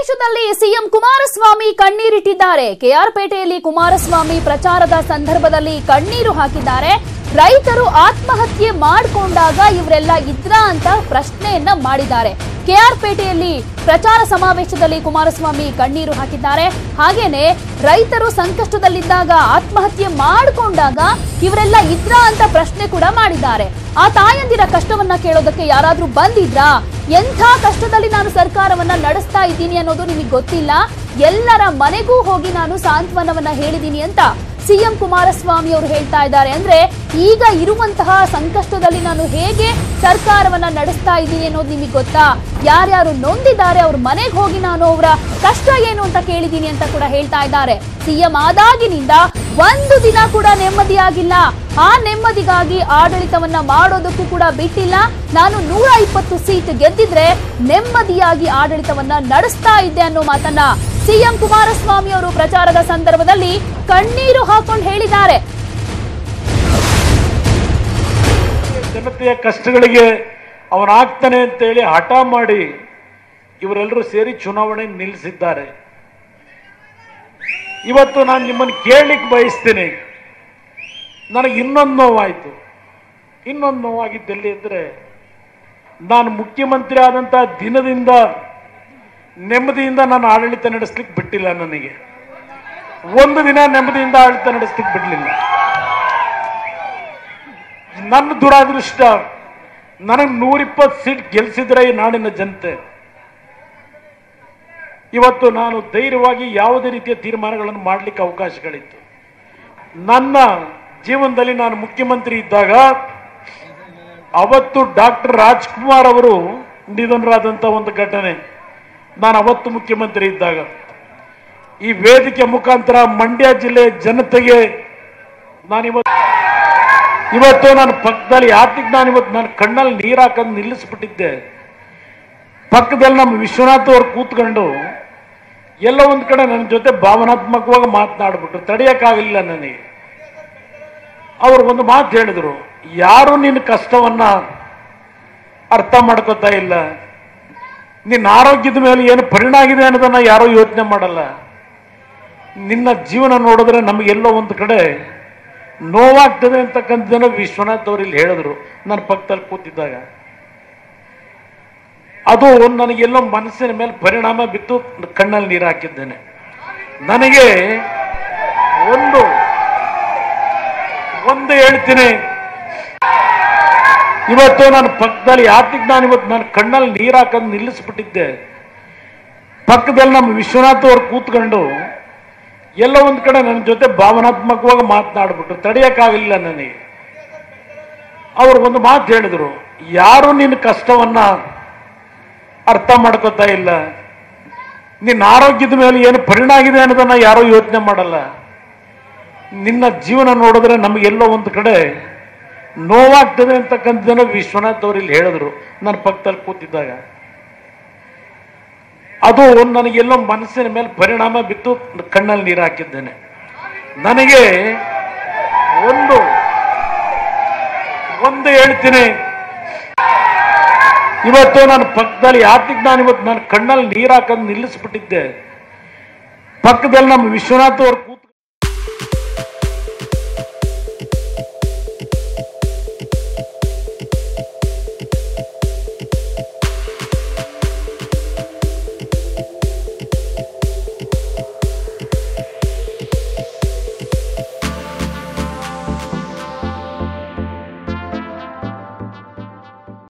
ಸಮಾವೇಶದಲ್ಲಿ ಸಿಎಂ ಕುಮಾರಸ್ವಾಮಿ ಕಣ್ಣೀರಿಟ್ಟಿದ್ದಾರೆ. ಕೆಆರ್ಪೇಟೆಯಲ್ಲಿ ಕುಮಾರಸ್ವಾಮಿ ಪ್ರಚಾರದ ಸಂದರ್ಭದಲ್ಲಿ ಕಣ್ಣೀರು ಹಾಕಿದ್ದಾರೆ. ರೈತರು ಆತ್ಮಹತ್ಯೆ ಮಾಡಿಕೊಂಡಾಗ ಇವರೆಲ್ಲ ಇದ್ರ ಅಂತ ಪ್ರಶ್ನೆಯನ್ನ ಮಾಡಿದ್ದಾರೆ. ಕೆಆರ್ಪೇಟೆಯಲ್ಲಿ ಪ್ರಚಾರ ಸಮಾವೇಶದಲ್ಲಿ ಕುಮಾರಸ್ವಾಮಿ ಕಣ್ಣೀರು ಹಾಕಿದ್ದಾರೆ. ಹಾಗೇನೆ ರೈತರು ಸಂಕಷ್ಟದಲ್ಲಿದ್ದಾಗ ಆತ್ಮಹತ್ಯೆ ಮಾಡಿಕೊಂಡಾಗ ಇವರೆಲ್ಲ ಇದ್ರ ಅಂತ ಪ್ರಶ್ನೆ ಕೂಡ ಮಾಡಿದ್ದಾರೆ. ಆ ತಾಯಂದಿರ ಕಷ್ಟವನ್ನ ಕೇಳೋದಕ್ಕೆ ಯಾರಾದ್ರೂ ಬಂದಿದ್ರಾ? ಎಂಥ ಕಷ್ಟದಲ್ಲಿ ನಾನು ಸರ್ಕಾರವನ್ನ ನಡೆಸ್ತಾ ಇದ್ದೀನಿ ಅನ್ನೋದು ನಿಮಗೆ ಗೊತ್ತಿಲ್ಲ? ಎಲ್ಲರ ಮನೆಗೂ ಹೋಗಿ ನಾನು ಸಾಂತ್ವನವನ್ನ ಹೇಳಿದ್ದೀನಿ ಅಂತ ಸಿಎಂ ಕುಮಾರಸ್ವಾಮಿ ಅವರು ಹೇಳ್ತಾ ಇದ್ದಾರೆ. ಅಂದ್ರೆ ಈಗ ಇರುವಂತಹ ಸಂಕಷ್ಟದಲ್ಲಿ ನಾನು ಹೇಗೆ ಸರ್ಕಾರವನ್ನ ನಡೆಸ್ತಾ ಇದ್ದೀನಿ ಅನ್ನೋದು ನಿಮಗೆ ಗೊತ್ತಾ? ಯಾರ್ಯಾರು ನೊಂದಿದ್ದಾರೆ, ಅವ್ರ ಮನೆಗೆ ಹೋಗಿ ನಾನು ಅವರ ಕಷ್ಟ ಏನು ಅಂತ ಕೇಳಿದ್ದೀನಿ ಅಂತ ಕೂಡ ಹೇಳ್ತಾ ಇದ್ದಾರೆ. ಸಿಎಂ ಆದಾಗಿನಿಂದ ಒಂದು ದಿನ ಕೂಡ ನೆಮ್ಮದಿಯಾಗಿಲ್ಲ. ಆ ನೆಮ್ಮದಿಗಾಗಿ ಆಡಳಿತವನ್ನ ಮಾಡೋದಕ್ಕೂ ಕೂಡ ಬಿಟ್ಟಿಲ್ಲ. ನಾನು ನೂರ ಇಪ್ಪತ್ತು ಸೀಟ್ ಗೆದ್ದಿದ್ರೆ ನೆಮ್ಮದಿಯಾಗಿ ಆಡಳಿತವನ್ನ ನಡೆಸ್ತಾ ಇದ್ದೆ ಅನ್ನೋ ಮಾತನ್ನ ಸಿಎಂ ಕುಮಾರಸ್ವಾಮಿ ಅವರು ಪ್ರಚಾರದ ಸಂದರ್ಭದಲ್ಲಿ ಕಣ್ಣೀರು ಹಾಕೊಂಡು ಹೇಳಿದ್ದಾರೆ. ಜನತೆಯ ಕಷ್ಟಗಳಿಗೆ ಅವನಾಗ್ತಾನೆ ಅಂತೇಳಿ ಹಠ ಮಾಡಿ ಇವರೆಲ್ಲರೂ ಸೇರಿ ಚುನಾವಣೆ ನಿಲ್ಲಿಸಿದ್ದಾರೆ. ಇವತ್ತು ನಾನು ನಿಮ್ಮನ್ನು ಕೇಳಲಿಕ್ಕೆ ಬಯಸ್ತೀನಿ. ನನಗೆ ಇನ್ನೊಂದು ನೋವಾಯಿತು. ಇನ್ನೊಂದು ನೋವಾಗಿದ್ದಲ್ಲಿ ಅಂದರೆ ನಾನು ಮುಖ್ಯಮಂತ್ರಿ ಆದಂಥ ದಿನದಿಂದ ನೆಮ್ಮದಿಯಿಂದ ನಾನು ಆಡಳಿತ ನಡೆಸ್ಲಿಕ್ಕೆ ಬಿಟ್ಟಿಲ್ಲ ನನಗೆ. ಒಂದು ದಿನ ನೆಮ್ಮದಿಯಿಂದ ಆಡಳಿತ ನಡೆಸ್ಲಿಕ್ಕೆ ಬಿಡಲಿಲ್ಲ. ನನ್ನ ದುರಾದೃಷ್ಟ, ನನಗೆ ನೂರಿಪ್ಪತ್ತು ಸೀಟ್ ಗೆಲ್ಸಿದ್ರೆ ಈ ನಾಡಿನ ಜನತೆ. ಇವತ್ತು ನಾನು ಧೈರ್ಯವಾಗಿ ಯಾವುದೇ ರೀತಿಯ ತೀರ್ಮಾನಗಳನ್ನು ಮಾಡಲಿಕ್ಕೆ ಅವಕಾಶಗಳಿತ್ತು. ನನ್ನ ಜೀವನದಲ್ಲಿ ನಾನು ಮುಖ್ಯಮಂತ್ರಿ ಇದ್ದಾಗ ಅವತ್ತು ಡಾಕ್ಟರ್ ರಾಜ್ಕುಮಾರ್ ಅವರು ನಿಧನರಾದಂಥ ಒಂದು ಘಟನೆ. ನಾನು ಅವತ್ತು ಮುಖ್ಯಮಂತ್ರಿ ಇದ್ದಾಗ. ಈ ವೇದಿಕೆ ಮುಖಾಂತರ ಮಂಡ್ಯ ಜಿಲ್ಲೆಯ ಜನತೆಗೆ ನಾನಿವತ್ತು ಇವತ್ತು ನಾನು ಪಕ್ಕದಲ್ಲಿ ಯಾತಿಗೆ ನಾನು ಇವತ್ತು ನಾನು ಕಣ್ಣಲ್ಲಿ ನೀರು ಹಾಕೊಂಡು ನಿಲ್ಲಿಸ್ಬಿಟ್ಟಿದ್ದೆ. ಪಕ್ಕದಲ್ಲಿ ನಮ್ಮ ವಿಶ್ವನಾಥ್ ಅವ್ರು ಕೂತ್ಕೊಂಡು ಎಲ್ಲ ಒಂದು ಕಡೆ ನನ್ನ ಜೊತೆ ಭಾವನಾತ್ಮಕವಾಗಿ ಮಾತನಾಡ್ಬಿಟ್ರು. ತಡೆಯೋಕ್ಕಾಗಲಿಲ್ಲ ನನಗೆ. ಅವ್ರು ಒಂದು ಮಾತು ಹೇಳಿದ್ರು, ಯಾರು ನಿನ್ನ ಕಷ್ಟವನ್ನ ಅರ್ಥ ಮಾಡ್ಕೋತಾ ಇಲ್ಲ? ನಿನ್ನ ಆರೋಗ್ಯದ ಮೇಲೆ ಏನು ಪರಿಣಾಮ ಆಗಿದೆ ಅನ್ನೋದನ್ನ ಯಾರೂ ಯೋಚನೆ ಮಾಡಲ್ಲ. ನಿನ್ನ ಜೀವನ ನೋಡಿದ್ರೆ ನಮಗೆಲ್ಲೋ ಒಂದು ಕಡೆ ನೋವಾಗ್ತದೆ ಅಂತಕ್ಕಂಥದ್ದನ್ನು ವಿಶ್ವನಾಥ್ ಅವರು ಇಲ್ಲಿ ಹೇಳಿದ್ರು. ನನ್ನ ಪಕ್ಕದಲ್ಲಿ ಕೂತಿದ್ದಾಗ. ಅದು ನನಗೆಲ್ಲೋ ಮನಸ್ಸಿನ ಮೇಲೆ ಪರಿಣಾಮ ಬಿತ್ತು, ಕಣ್ಣಲ್ಲಿ ನೀರು ಹಾಕಿದ್ದೇನೆ. ನನಗೆ ಒಂದು ಒಂದು ಹೇಳ್ತೀನಿ. ಇವತ್ತು ನಾನು ಪಕ್ಕದಲ್ಲಿ ಯಾತಿಗೆ ನಾನು ಇವತ್ತು ನಾನು ಕಣ್ಣಲ್ಲಿ ನೀರು ಹಾಕೋದು ನಿಲ್ಲಿಸ್ಬಿಟ್ಟಿದ್ದೆ. ಪಕ್ಕದಲ್ಲಿ ನಮ್ಮ ವಿಶ್ವನಾಥ್ ಅವ್ರು ಕೂತ್ಕೊಂಡು ಎಲ್ಲ ಒಂದು ಕಡೆ ನನ್ನ ಜೊತೆ ಭಾವನಾತ್ಮಕವಾಗಿ ಮಾತನಾಡ್ಬಿಟ್ರು. ತಡೆಯೋಕ್ಕಾಗಲಿಲ್ಲ ನನಗೆ. ಅವ್ರು ಒಂದು ಮಾತು ಹೇಳಿದ್ರು, ಯಾರು ನಿನ್ನ ಕಷ್ಟವನ್ನ ಅರ್ಥ ಮಾಡ್ಕೋತಾ ಇಲ್ಲ. ನಿನ್ನ ಆರೋಗ್ಯದ ಮೇಲೆ ಏನು ಪರಿಣಾಮ ಆಗಿದೆ ಅನ್ನೋದನ್ನ ಯಾರೂ ಯೋಚನೆ ಮಾಡಲ್ಲ. ನಿನ್ನ ಜೀವನ ನೋಡಿದ್ರೆ ನಮಗೆಲ್ಲೋ ಒಂದು ಕಡೆ ನೋವಾಗ್ತದೆ ಜನ ವಿಶ್ವನಾಥ್ ಅವರು ಇಲ್ಲಿ ಹೇಳಿದ್ರು. ನನ್ನ ಪಕ್ಕದಲ್ಲಿ ಕೂತಿದ್ದಾಗ. ಅದು ನನಗೆಲ್ಲೋ ಮನಸ್ಸಿನ ಮೇಲೆ ಪರಿಣಾಮ ಬಿತ್ತು, ಕಣ್ಣಲ್ಲಿ ನೀರು ಹಾಕಿದ್ದೇನೆ. ನನಗೆ ಒಂದು ಒಂದು ಹೇಳ್ತೀನಿ. ಇವತ್ತು ನಾನು ಪಕ್ಕದಲ್ಲಿ ಯಾತಿಗೆ ನಾನು ಇವತ್ತು ನಾನು ಕಣ್ಣಲ್ಲಿ ನೀರು ಹಾಕೋದು ನಿಲ್ಲಿಸ್ಬಿಟ್ಟಿದ್ದೆ. ಪಕ್ಕದಲ್ಲಿ ನಮ್ಮ ವಿಶ್ವನಾಥ್ ಅವ್ರು